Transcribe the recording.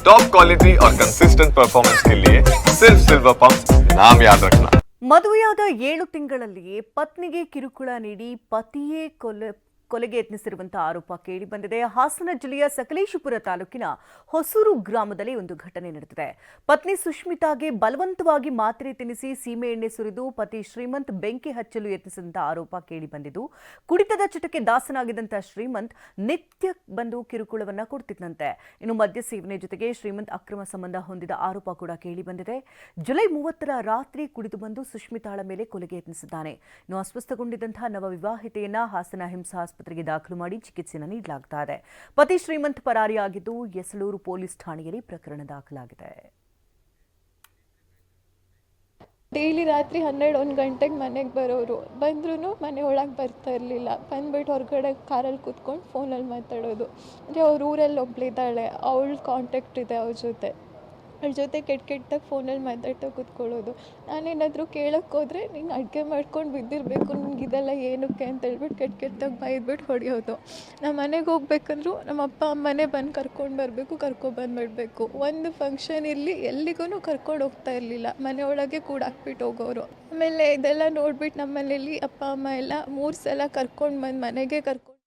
Top quality और consistent performance के लिए सिर्फ सिल्वर पंप नाम याद रखना ಮದುವೆಯಾದ ಏಳು ತಿಂಗಳಲ್ಲಿಯೇ ಪತ್ನಿಗೆ ಕಿರುಕುಳ ನೀಡಿ ಪತಿಯೇ ಕೊಲೆ ಕೊಲೆಗೆ ಯತ್ನಿಸಿರುವಂತಹ ಆರೋಪ ಕೇಳಿ ಬಂದಿದೆ. ಹಾಸನ ಜಿಲ್ಲೆಯ ಸಕಲೇಶಪುರ ತಾಲೂಕಿನ ಹೊಸೂರು ಗ್ರಾಮದಲ್ಲಿ ಒಂದು ಘಟನೆ ನಡೆದಿದೆ. ಪತ್ನಿ ಸುಷ್ಮಿತಾಗೆ ಬಲವಂತವಾಗಿ ಮಾತ್ರೆ ತಿನ್ನಿಸಿ ಸೀಮೆ ಎಣ್ಣೆ ಸುರಿದು ಪತಿ ಶ್ರೀಮಂತ್ ಬೆಂಕಿ ಹಚ್ಚಲು ಯತ್ನಿಸಿದಂತಹ ಆರೋಪ ಕೇಳಿ ಬಂದಿದ್ದು, ಕುಡಿತದ ಚಟಕ್ಕೆ ದಾಸನಾಗಿದ್ದಂತಹ ಶ್ರೀಮಂತ್ ನಿತ್ಯ ಬಂದು ಕಿರುಕುಳವನ್ನ ಕೊಡ್ತಿದ್ದಂತೆ ಇನ್ನು ಮದ್ಯ ಸೇವನೆ ಜೊತೆಗೆ ಶ್ರೀಮಂತ್ ಅಕ್ರಮ ಸಂಬಂಧ ಹೊಂದಿದ ಆರೋಪ ಕೂಡ ಕೇಳಿ ಬಂದಿದೆ. ಜುಲೈ ಮೂವತ್ತರ ರಾತ್ರಿ ಕುಡಿದು ಬಂದು ಸುಷ್ಮಿತಾಳ ಮೇಲೆ ಕೊಲೆಗೆ ಯತ್ನಿಸಿದ್ದಾನೆ. ಇನ್ನು ಅಸ್ವಸ್ಥಗೊಂಡಿದ್ದಂತಹ ನವವಿವಾಹಿತೆಯನ್ನ ಹಾಸನ ಹಿಂಸಾ ಆಸ್ಪತ್ರೆಗೆ ದಾಖಲು ಮಾಡಿ ಚಿಕಿತ್ಸೆಯನ್ನು ನೀಡಲಾಗ್ತಾ ಇದೆ. ಪತಿ ಶ್ರೀಮಂತ್ ಪರಾರಿಯಾಗಿದ್ದು ಯಸಳೂರು ಪೊಲೀಸ್ ಠಾಣೆಯಲ್ಲಿ ಪ್ರಕರಣ ದಾಖಲಾಗಿದೆ. ಡೈಲಿ ರಾತ್ರಿ ಹನ್ನೆರಡು ಒಂದು ಗಂಟೆಗೆ ಮನೆಗೆ ಬರೋರು. ಬಂದ್ರೂ ಮನೆ ಒಳಗೆ ಬರ್ತಾ ಇರಲಿಲ್ಲ. ಬಂದ್ಬಿಟ್ಟು ಹೊರಗಡೆ ಕಾರಲ್ಲಿ ಕೂತ್ಕೊಂಡು ಫೋನಲ್ಲಿ ಮಾತಾಡೋದು. ಅಂದರೆ ಅವ್ರ ಊರಲ್ಲಿ ಒಬ್ಳಿದ್ದಾಳೆ ಅವಳ ಕಾಂಟ್ಯಾಕ್ಟ್ ಇದೆ ಅವ್ರ ಜೊತೆ. ಅವ್ಳ ಜೊತೆ ಕೆಟ್ಟ ಕೆಟ್ಟದಾಗ ಫೋನಲ್ಲಿ ಮಾತಾಡ್ತಾ ಕೂತ್ಕೊಳ್ಳೋದು. ನಾನೇನಾದರೂ ಕೇಳಕ್ಕೆ ಹೋದರೆ ನೀನು ಅಡುಗೆ ಮಾಡ್ಕೊಂಡು ಬಿದ್ದಿರಬೇಕು, ನಿನ್ಗೆ ಇದೆಲ್ಲ ಏನಕ್ಕೆ ಅಂತ ಹೇಳ್ಬಿಟ್ಟು ಕೆಟ್ಟ ಕೆಟ್ಟದಾಗ ಬೈದ್ಬಿಟ್ಟು ಹೊಡೆಯೋದು. ನಮ್ಮ ಮನೆಗೆ ಹೋಗ್ಬೇಕಂದ್ರೂ ನಮ್ಮ ಅಪ್ಪ ಅಮ್ಮನೇ ಬಂದು ಕರ್ಕೊಂಡು ಬರಬೇಕು ಕರ್ಕೊಬಂದ್ಬಿಡ್ಬೇಕು ಒಂದು ಫಂಕ್ಷನ್ ಇರಲಿ ಎಲ್ಲಿಗೂ ಕರ್ಕೊಂಡು ಹೋಗ್ತಾ ಇರಲಿಲ್ಲ. ಮನೆಯೊಳಗೆ ಕೂಡ ಹಾಕ್ಬಿಟ್ಟು ಹೋಗೋರು. ಆಮೇಲೆ ಇದೆಲ್ಲ ನೋಡ್ಬಿಟ್ಟು ನಮ್ಮ ಮನೇಲಿ ಅಪ್ಪ, ಅಮ್ಮ ಎಲ್ಲ ಮೂರು ಸಲ ಕರ್ಕೊಂಡು ಬಂದು ಮನೆಗೆ ಕರ್ಕೊಂಡು